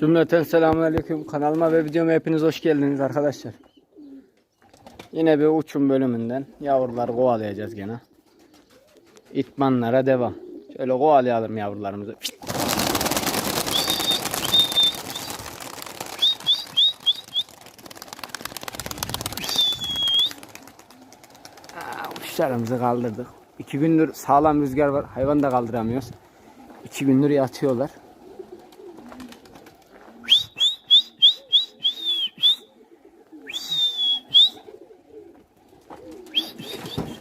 Cümleten selamünaleyküm. Kanalıma ve videoma hepiniz hoş geldiniz arkadaşlar. Yine bir uçum bölümünden yavruları kovalayacağız gene. İtmanlara devam. Şöyle kovalayalım yavrularımızı. Aa, Kuşlarımızı kaldırdık. İki gündür sağlam rüzgar var. Hayvan da kaldıramıyoruz. İki gündür yatıyorlar.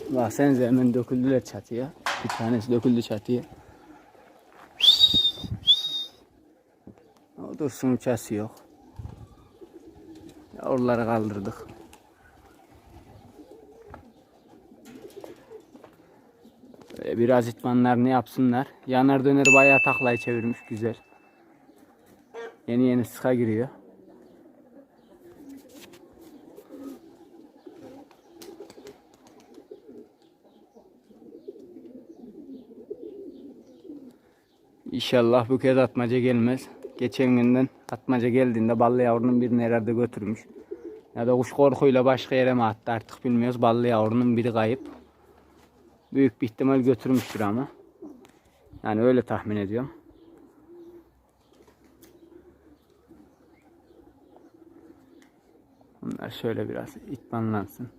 Baksanıza hemen döküldüler çatıya. Bir tanesi döküldü çatıya. O dursun uçası yok. Yavruları kaldırdık. Böyle biraz itmanlar ne yapsınlar. Yanar döneri bayağı taklayı çevirmiş güzel. Yeni yeni sıka giriyor. İnşallah bu kez atmaca gelmez. Geçen günden atmaca geldiğinde ballı yavrunun birini herhalde götürmüş. Ya da kuş korkuyla başka yere mi attı artık bilmiyoruz. Ballı yavrunun biri kayıp. Büyük bir ihtimal götürmüştür ama. Yani öyle tahmin ediyorum. Bunlar şöyle biraz itmanlansın.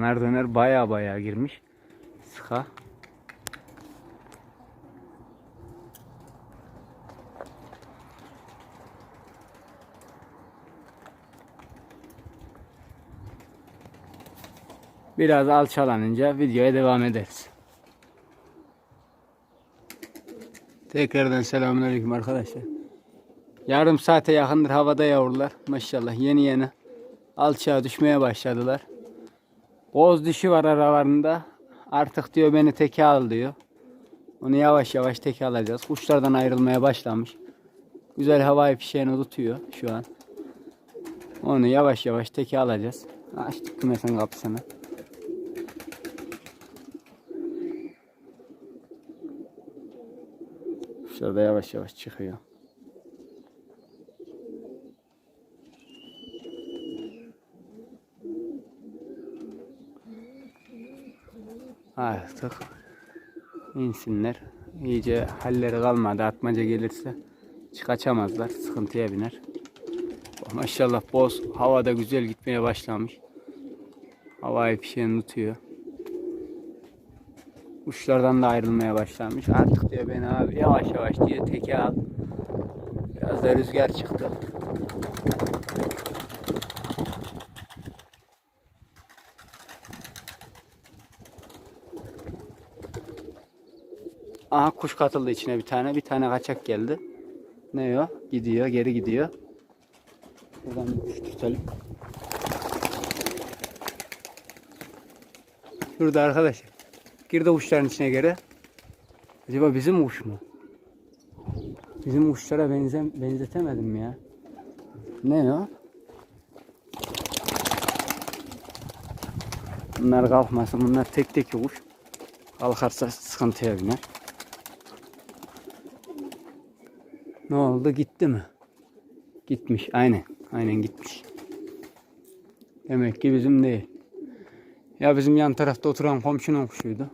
Yanar döner baya baya girmiş. Sıka. Biraz alçalanınca videoya devam ederiz. Tekrardan selamünaleyküm arkadaşlar. Yarım saate yakındır havada yavrular. Maşallah yeni yeni alçağa düşmeye başladılar. Boz dişi var aralarında. Artık diyor beni teke al diyor. Onu yavaş yavaş teke alacağız. Kuşlardan ayrılmaya başlamış. Güzel havai fişeğini tutuyor şu an. Onu yavaş yavaş teke alacağız. Açtık kümesin kapısını. Kuşlar da yavaş yavaş çıkıyor. Artık insinler. İyice halleri kalmadı. Atmaca gelirse çıkaçamazlar. Sıkıntıya biner. Maşallah boz havada güzel gitmeye başlamış. Havayı fişeğini tutuyor. Kuşlardan da ayrılmaya başlamış. Artık diyor beni abi yavaş yavaş diye teke al. Biraz da rüzgar çıktı. Aha kuş katıldı içine bir tane. Bir tane kaçak geldi. Ne o? Gidiyor, geri gidiyor. Buradan bir kuş tutalım. Şurada arkadaşlar. Girdi kuşların içine göre. Acaba bizim kuş mu? Bizim kuşlara benzem benzetemedim mi ya? Ne o? Bunlar kalkmasın. Bunlar tek tek kuş. Kalkarsa sıkıntıya biner. Ne oldu? Gitti mi? Gitmiş. Aynen. Aynen gitmiş. Demek ki bizim değil. Ya bizim yan tarafta oturan komşunun kuşuydu.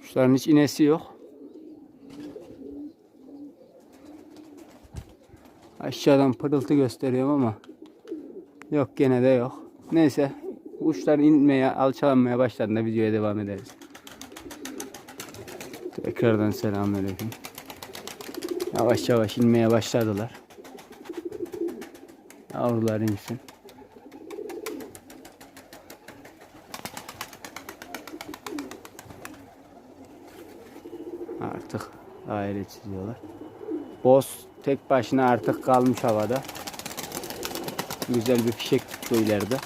Kuşların hiç inesi yok. Aşağıdan pırıltı gösteriyorum ama yok gene de yok. Neyse kuşlar inmeye, alçalanmaya başladığında videoya devam ederiz. Tekrardan selamünaleyküm. Yavaş yavaş inmeye başladılar. Yavrular insin. Artık daire çiziyorlar. Boz tek başına artık kalmış havada. Güzel bir fişek tuttu ileride.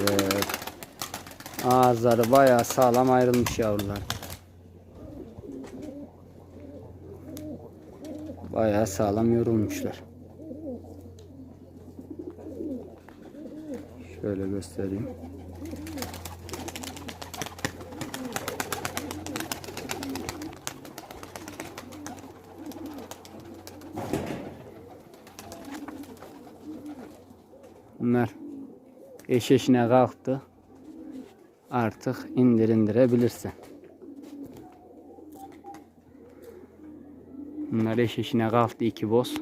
Evet. Ağızları bayağı sağlam ayrılmış yavrular. Bayağı sağlam yorulmuşlar. Şöyle göstereyim. Bunlar eş eşine kalktı. Artık indir indirebilirsin. Bunlar eş eşine kalktı iki boz.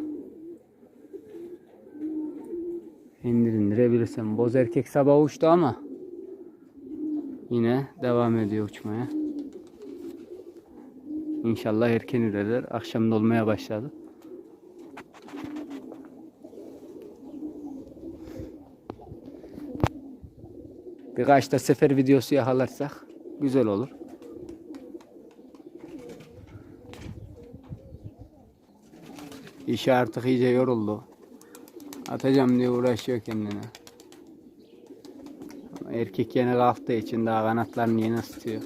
İndir indirebilirsin. Boz erkek sabah uçtu ama yine devam ediyor uçmaya. İnşallah erken ürerler. Akşam dolmaya başladı. Birkaç da sefer videosu yakalarsak güzel olur. İşi artık iyice yoruldu. Atacağım diye uğraşıyor kendine. Erkek yeni kalktığı için daha kanatlarını yeni ısıtıyor.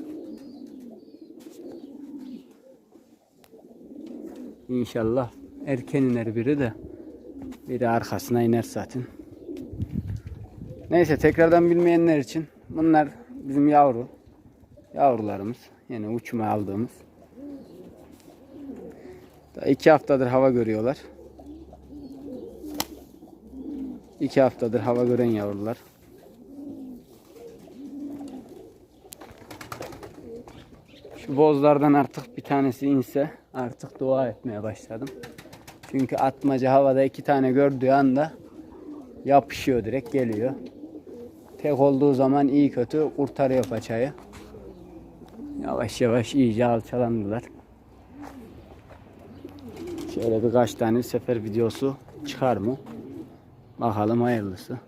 İnşallah erken iner biri de biri arkasına iner zaten. Neyse tekrardan bilmeyenler için bunlar bizim yavru yavrularımız. Yani uçma aldığımız. Daha iki haftadır hava görüyorlar. İki haftadır hava gören yavrular. Şu bozlardan artık bir tanesi inse artık dua etmeye başladım. Çünkü atmaca havada iki tane gördüğü anda yapışıyor direkt geliyor. Tek olduğu zaman iyi kötü kurtarıyor paçayı. Yavaş yavaş iyice alçalandılar. Şöyle birkaç tane sefer videosu çıkar mı? Bakalım hayırlısı.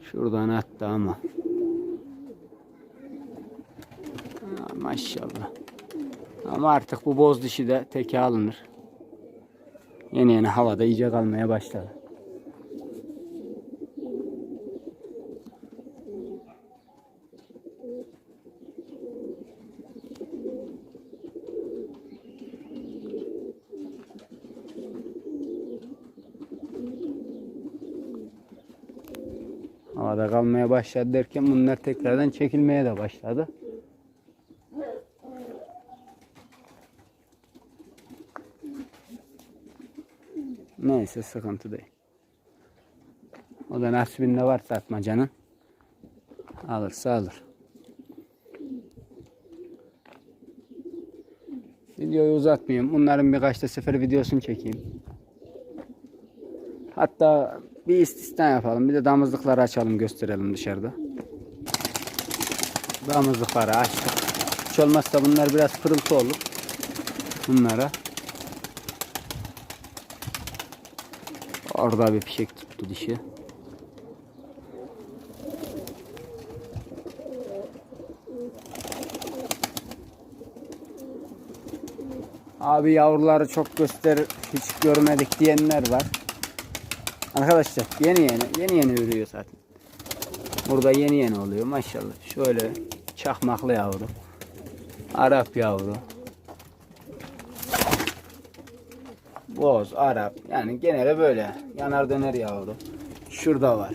Şuradan attı ama. Ha, maşallah. Ama artık bu boz dişi de teke alınır. Yeni yeni havada iyice kalmaya başladı. Havada kalmaya başladı derken bunlar tekrardan çekilmeye de başladı. Neyse sıkıntı değil. O da nasibinde varsa atmacanın. Alırsa alır. Videoyu uzatmayayım. Bunların birkaç da sefer videosunu çekeyim. Hatta bir istisna yapalım. Bir de damızlıkları açalım gösterelim dışarıda. Damızlıkları açtık. Hiç olmazsa bunlar biraz pırıltı olur. Bunlara. Orada bir fişek tuttu dişi. Abi yavruları çok göster hiç görmedik diyenler var. Arkadaşlar yeni yeni yeni yeni ürüyor zaten. Burada yeni yeni oluyor maşallah. Şöyle çakmaklı yavru. Arap yavru. Boz, Arap. Yani genelde böyle. Yanar döner yavru. Şurada var.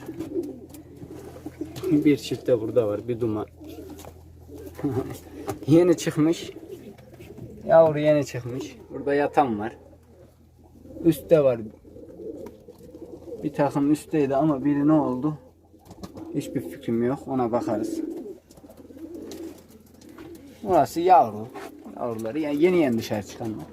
bir çift de burada var. Bir duman. yeni çıkmış. Yavru yeni çıkmış. Burada yatan var. Üstte var. Bir takım üstteydi ama biri ne oldu? Hiçbir fikrim yok. Ona bakarız. Burası yavru. Yavruları yani yeni yeni dışarı çıkanlar.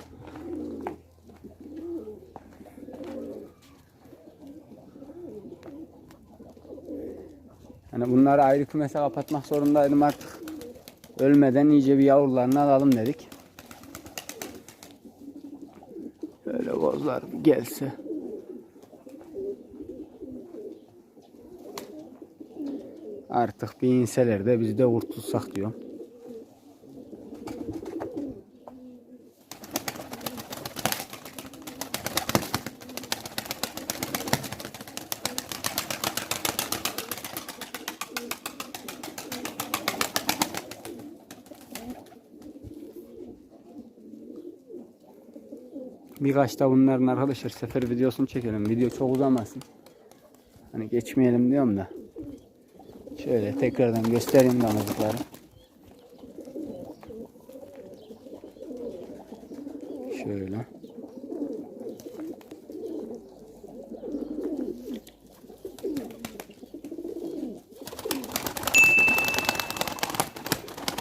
Yani bunları ayrı kümese kapatmak zorundaydım artık. Ölmeden iyice bir yavrularını alalım dedik. Böyle bozlar gelse. Artık bir inseler de biz de kurtulsak diyorum. Birkaç da bunların arkadaşlar sefer videosunu çekelim. Video çok uzamasın. Hani geçmeyelim diyorum da. Şöyle tekrardan göstereyim damızlıkları. Şöyle.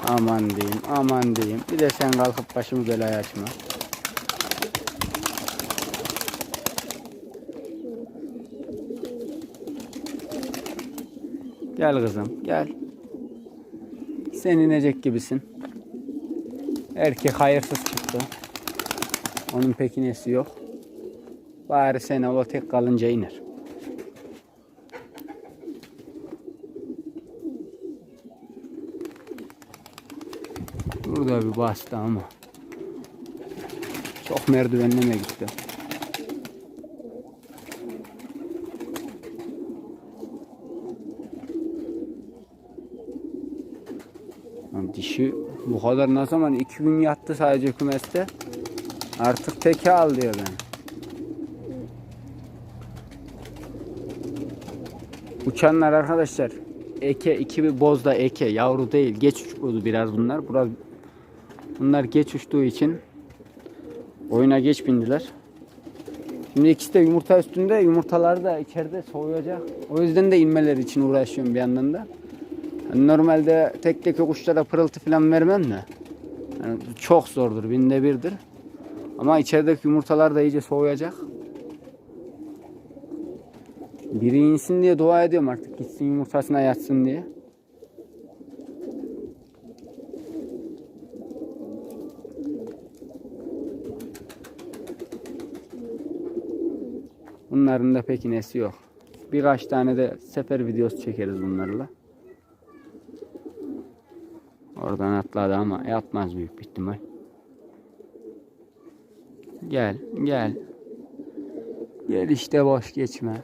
Aman diyeyim, aman diyeyim. Bir de sen kalkıp başımı belaya açma. Gel kızım, gel. Sen inecek gibisin. Erkek hayırsız çıktı. Onun pekinesi yok. Bari sen o tek kalınca iner. Burada bir bastı ama. Çok merdivenleme gitti. Lan dişi bu kadar ne zaman iki gün yattı sadece kümeste. Artık teke al diyor ben. Uçanlar arkadaşlar eke iki bir bozda eke yavru değil geç uçuyordu biraz bunlar. Biraz bunlar geç uçtuğu için oyuna geç bindiler. Şimdi ikisi de yumurta üstünde yumurtalar da içeride soğuyacak. O yüzden de inmeler için uğraşıyorum bir yandan da. Normalde tek tek kuşlara pırıltı falan vermem de. Yani çok zordur, binde birdir. Ama içerideki yumurtalar da iyice soğuyacak. Biri insin diye dua ediyorum artık. Gitsin yumurtasına yatsın diye. Bunların da pek inesi yok. Birkaç tane de sefer videosu çekeriz bunlarla. Oradan atladı ama yapmaz büyük bir ihtimal. Gel, gel. Gel işte boş geçme.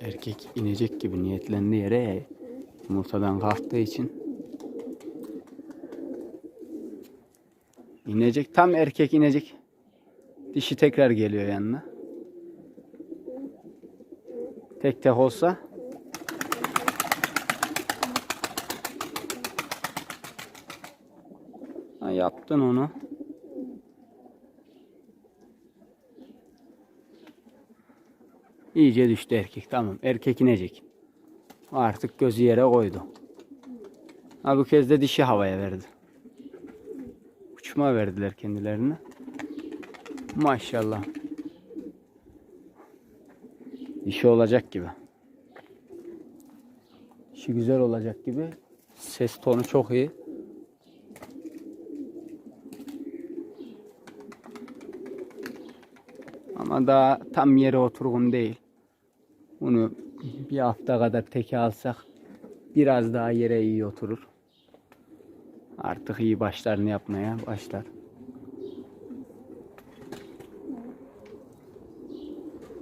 Erkek inecek gibi niyetlendi yere yumurtadan kalktığı için. İnecek, tam erkek inecek. Dişi tekrar geliyor yanına. Tek tek olsa Ha, yaptın onu. İyice düştü erkek. Tamam. Erkek inecek. Artık gözü yere koydu. Ha bu kez de dişi havaya verdi. Uçma verdiler kendilerine. Maşallah. İşi olacak gibi. İşi güzel olacak gibi. Ses tonu çok iyi. Ama daha tam yere oturgun değil. Bunu bir hafta kadar teke alsak biraz daha yere iyi oturur. Artık iyi başlarını yapmaya başlar.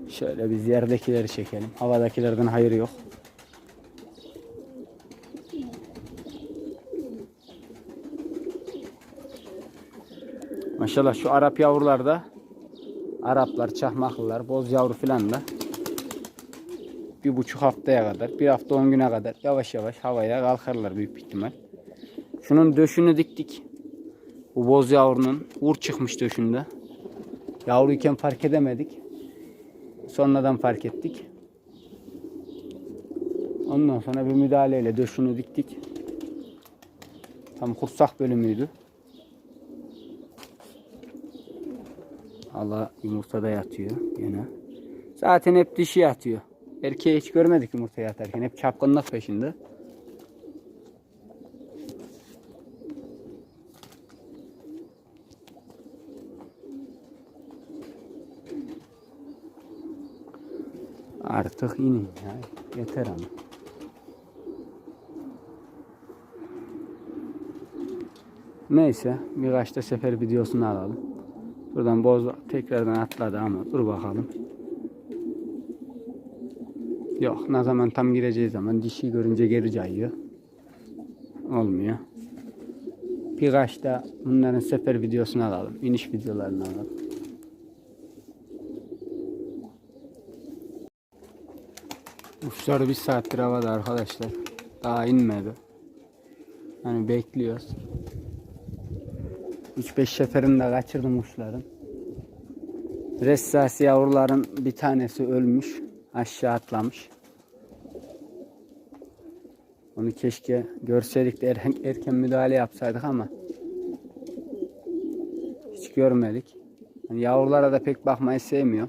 Şöyle biz yerdekileri çekelim. Havadakilerden hayır yok. Maşallah şu Arap yavrular da Araplar, çakmaklılar, boz yavru filan da bir buçuk haftaya kadar, bir hafta on güne kadar yavaş yavaş havaya kalkarlar büyük ihtimal. Şunun döşünü diktik. Bu boz yavrunun vur çıkmış döşünde. Yavruyken fark edemedik. Sonradan fark ettik. Ondan sonra bir müdahaleyle döşünü diktik. Tam kursak bölümüydü. Allah yumurtada yatıyor yine. Zaten hep dişi yatıyor. Erkeği hiç görmedik yumurta yatarken. Hep çapkınlık peşinde. Artık inin ya. Yeter ama. Neyse birkaç da sefer videosunu alalım. Buradan boz tekrardan atladı ama dur bakalım. Yok ne zaman tam gireceği zaman dişi görünce geri cayıyor. Olmuyor. Birkaç da bunların sefer videosunu alalım. İniş videolarını alalım. Uçları bir saattir havada arkadaşlar. Daha inmedi. Hani bekliyoruz. 3-5 seferinde kaçırdım uçların. Ressas yavruların bir tanesi ölmüş. Aşağı atlamış. Onu keşke görseydik de erken, erken müdahale yapsaydık ama hiç görmedik. Yani yavrulara da pek bakmayı sevmiyor.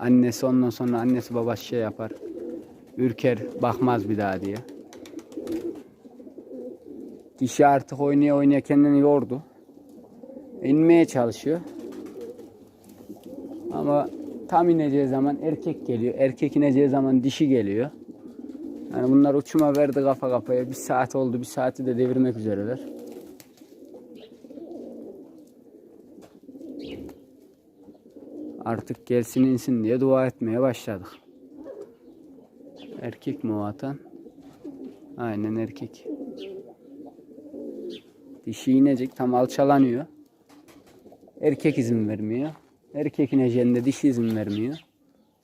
Annesi ondan sonra annesi babası şey yapar. Ürker bakmaz bir daha diye. Dişi artık oynaya oynaya kendini yordu. İnmeye çalışıyor. Ama tam ineceği zaman erkek geliyor. Erkek ineceği zaman dişi geliyor. Yani bunlar uçuma verdi kafa kafaya. Bir saat oldu. Bir saati de devirmek üzereler. Artık gelsin insin diye dua etmeye başladık. Erkek mi o atan? Aynen erkek. Dişi inecek tam alçalanıyor. Erkek izin vermiyor. Erkek ineceğinde dişi izin vermiyor.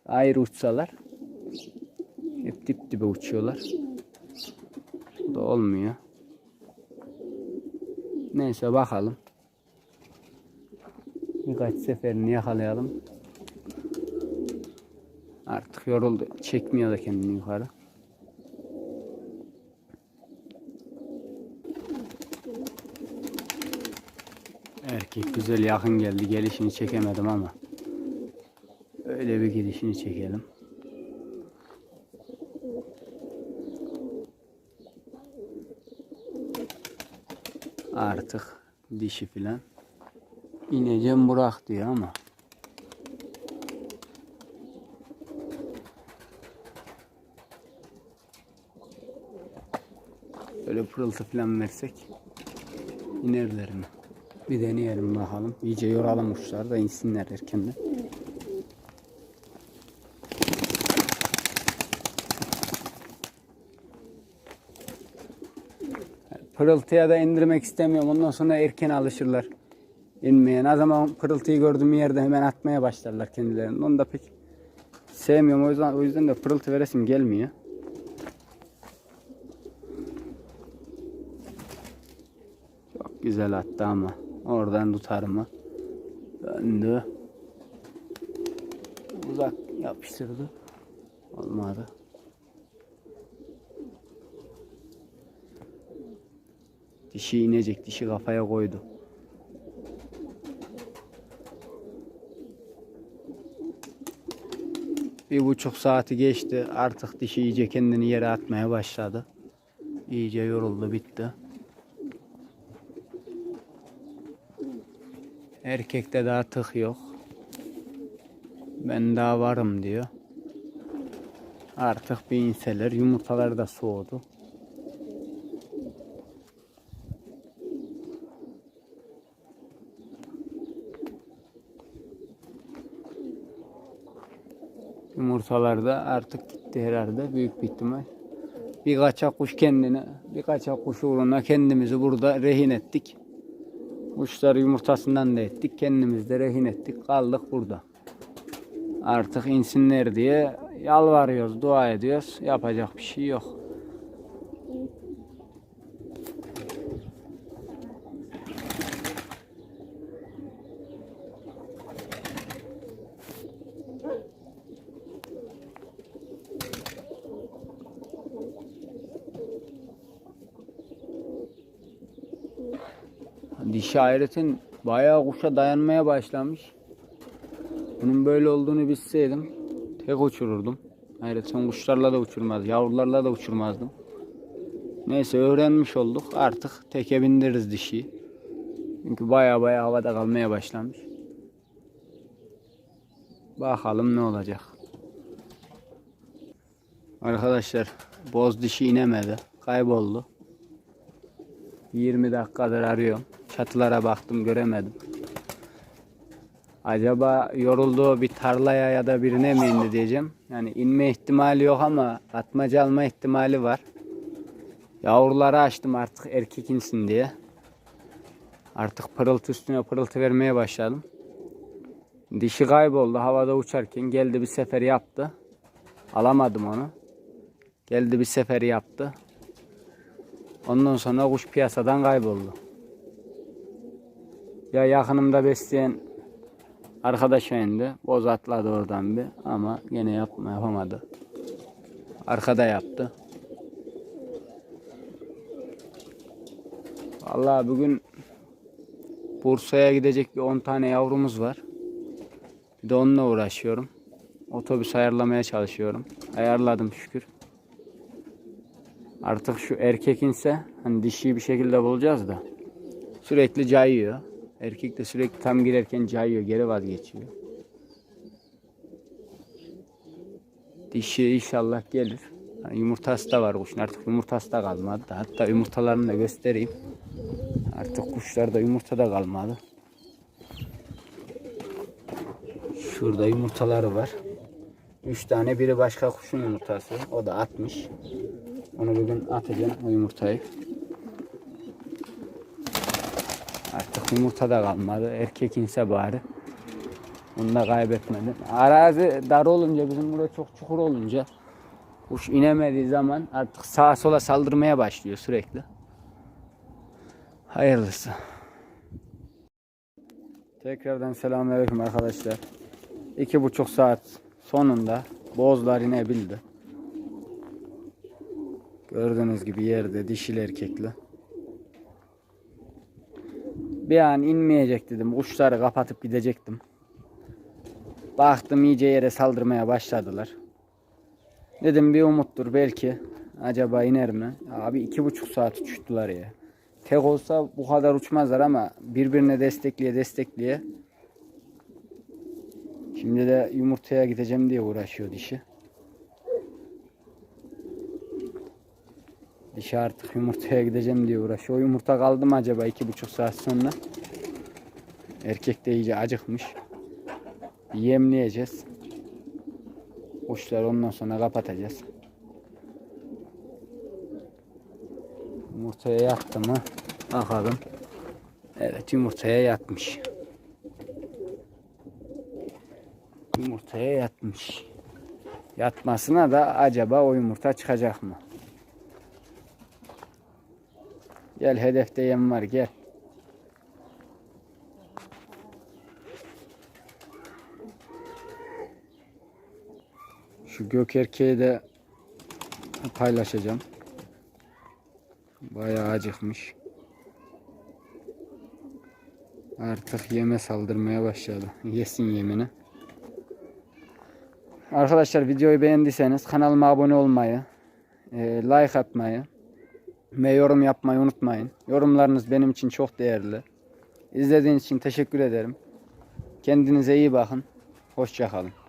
Ayrı uçsalar hep dip dibe uçuyorlar. Bu da olmuyor. Neyse bakalım. Birkaç seferini yakalayalım. Artık yoruldu. Çekmiyor da kendini yukarı. Erkek güzel yakın geldi. Gelişini çekemedim ama. Öyle bir gidişini çekelim. Artık dişi filan. İneceğim Burak diyor ama. Böyle pırıltı falan versek inerler mi? Bir deneyelim bakalım. İyice yoralım uçlar da insinler erkenden. Pırıltıya da indirmek istemiyorum. Ondan sonra erken alışırlar. İnmeye. Ne zaman pırıltıyı gördüğüm yerde hemen atmaya başlarlar kendilerini. Onu da pek sevmiyorum. O yüzden, o yüzden de pırıltı veresim gelmiyor. Çok güzel attı ama. Oradan tutar mı? Döndü. Uzak yapıştırdı. Olmadı. Dişi inecek. Dişi kafaya koydu. Bir buçuk saati geçti. Artık dişi iyice kendini yere atmaya başladı. İyice yoruldu bitti. Erkekte daha tık yok. Ben daha varım diyor. Artık bir inseler. Yumurtalar da soğudu. Yumurtalar da artık gitti herhalde büyük bir ihtimal. Bir kaçak kuş kendine, bir kaçak kuş uğruna kendimizi burada rehin ettik. Kuşlar yumurtasından da ettik, kendimiz de rehin ettik, kaldık burada. Artık insinler diye yalvarıyoruz, dua ediyoruz. Yapacak bir şey yok. Dişi hayretin bayağı kuşa dayanmaya başlamış. Bunun böyle olduğunu bilseydim tek uçururdum. Hayretin kuşlarla da uçurmaz, yavrularla da uçurmazdım. Neyse öğrenmiş olduk. Artık teke bindiririz dişiyi. Çünkü bayağı bayağı havada kalmaya başlamış. Bakalım ne olacak. Arkadaşlar boz dişi inemedi. Kayboldu. 20 dakikadır arıyorum. Çatılara baktım göremedim. Acaba yorulduğu bir tarlaya ya da birine mi indi diyeceğim. Yani inme ihtimali yok ama atmaca alma ihtimali var. Yavruları açtım artık erkek insin diye. Artık pırıltı üstüne pırıltı vermeye başladım. Dişi kayboldu havada uçarken geldi bir sefer yaptı. Alamadım onu. Geldi bir sefer yaptı. Ondan sonra kuş piyasadan kayboldu. Ya yakınımda besleyen arkadaşa indi. Boz atladı oradan bir ama yine yapma yapamadı. Arkada yaptı. Vallahi bugün Bursa'ya gidecek bir 10 tane yavrumuz var. Bir de onunla uğraşıyorum. Otobüs ayarlamaya çalışıyorum. Ayarladım şükür. Artık şu erkek inse hani dişiyi bir şekilde bulacağız da. Sürekli cayıyor. Erkek de sürekli tam girerken cayıyor. Geri vazgeçiyor. Dişi inşallah gelir. Yani yumurtası da var kuşun. Artık yumurtası da kalmadı. Hatta yumurtalarını da göstereyim. Artık kuşlarda yumurta da kalmadı. Şurada yumurtaları var. Üç tane biri başka kuşun yumurtası. O da atmış. Onu bugün atacağım o yumurtayı. Artık yumurta da kalmadı. Erkek inse bari. Onu da kaybetmedim. Arazi dar olunca bizim burada çok çukur olunca kuş inemediği zaman artık sağa sola saldırmaya başlıyor sürekli. Hayırlısı. Tekrardan selamünaleyküm arkadaşlar. İki buçuk saat sonunda bozlar inebildi. Gördüğünüz gibi yerde dişil erkekli. Bir an inmeyecek dedim. Kuşları kapatıp gidecektim. Baktım iyice yere saldırmaya başladılar. Dedim bir umuttur belki. Acaba iner mi? Abi iki buçuk saat uçtular ya. Tek olsa bu kadar uçmazlar ama birbirine destekleye destekleye. Şimdi de yumurtaya gideceğim diye uğraşıyor dişi. Dişi artık yumurtaya gideceğim diye uğraşıyor. O yumurta kaldı mı acaba iki buçuk saat sonra? Erkek de iyice acıkmış. Yemleyeceğiz. Kuşları ondan sonra kapatacağız. Yumurtaya yattı mı? Bakalım. Evet yumurtaya yatmış. Yumurtaya yatmış. Yatmasına da acaba o yumurta çıkacak mı? Gel hedefte yem var gel. Şu gök erkeği de paylaşacağım. Bayağı acıkmış. Artık yeme saldırmaya başladı. Yesin yemini. Arkadaşlar videoyu beğendiyseniz kanalıma abone olmayı, e, like atmayı ve yorum yapmayı unutmayın. Yorumlarınız benim için çok değerli. İzlediğiniz için teşekkür ederim. Kendinize iyi bakın. Hoşçakalın.